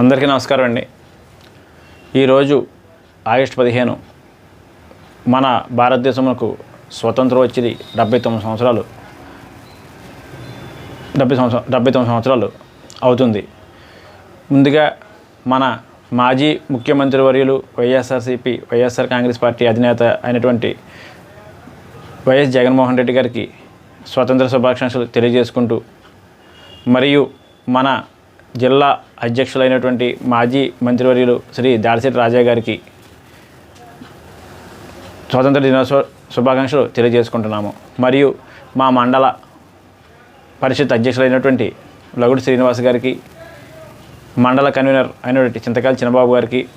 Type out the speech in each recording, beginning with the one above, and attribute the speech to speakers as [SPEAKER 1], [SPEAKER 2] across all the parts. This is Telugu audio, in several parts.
[SPEAKER 1] అందరికీ నమస్కారం అండి. ఈరోజు ఆగస్టు పదిహేను మన భారతదేశంకు స్వతంత్రం వచ్చింది డెబ్బై తొమ్మిది సంవత్సరాలు. డెబ్బై సంవత్సరం డెబ్బై తొమ్మిది సంవత్సరాలు అవుతుంది. ముందుగా మన మాజీ ముఖ్యమంత్రి వర్యులు వైఎస్ఆర్సీపీ వైఎస్ఆర్ కాంగ్రెస్ పార్టీ అధినేత అయినటువంటి వైఎస్ జగన్మోహన్ రెడ్డి గారికి స్వతంత్ర శుభాకాంక్షలు తెలియజేసుకుంటూ మరియు మన జిల్లా అధ్యక్షులైనటువంటి మాజీ మంత్రివర్యులు శ్రీ దాడిశెట్టి రాజా గారికి స్వాతంత్ర దినోత్సవ శుభాకాంక్షలు తెలియజేసుకుంటున్నాము. మరియు మా మండల పరిషత్ అధ్యక్షులైనటువంటి లగుడు శ్రీనివాస్ గారికి మండల కన్వీనర్ అయినటువంటి చింతకాయల చిన్నబాబు గారికి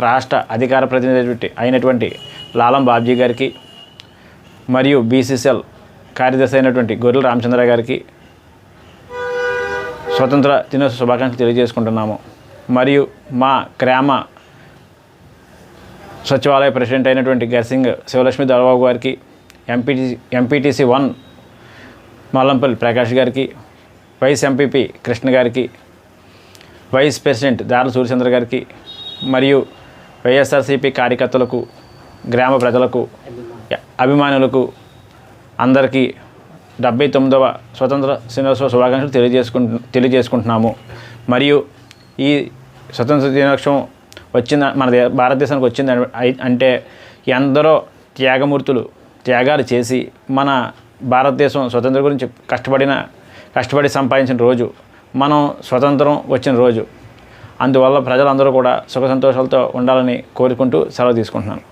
[SPEAKER 1] రాష్ట్ర అధికార ప్రతినిధి అయినటువంటి లాలం బాబ్జీ గారికి మరియు బీసీసీఎల్ కార్యదర్శి అయినటువంటి గొర్రెల రామచంద్ర గారికి స్వతంత్ర దినోత్సవ శుభాకాంక్షలు తెలియజేసుకుంటున్నాము. మరియు మా గ్రామ సచివాలయ ప్రెసిడెంట్ అయినటువంటి గర్సింగ్ శివలక్ష్మి దళబాబు గారికి MPTC MPTC one Mallampalli Prakash గారికి వైస్ ఎంపీపీ కృష్ణ గారికి వైస్ ప్రెసిడెంట్ దారుల సూర్యచంద్ర గారికి మరియు వైఎస్ఆర్సీపీ కార్యకర్తలకు గ్రామ ప్రజలకు అభిమానులకు అందరికీ డెబ్బై తొమ్మిదవ స్వతంత్ర దినోత్సవ శుభాకాంక్షలు తెలియజేసుకుంటు తెలియజేసుకుంటున్నాము. మరియు ఈ స్వతంత్ర దినోత్సవం వచ్చింద మన భారతదేశానికి వచ్చింది అంటే ఎందరో త్యాగమూర్తులు త్యాగాలు చేసి మన భారతదేశం స్వతంత్రం గురించి కష్టపడిన కష్టపడి సంపాదించిన రోజు మనం స్వతంత్రం వచ్చిన రోజు. అందువల్ల ప్రజలందరూ కూడా సుఖ సంతోషాలతో ఉండాలని కోరుకుంటూ సెలవు తీసుకుంటున్నాను.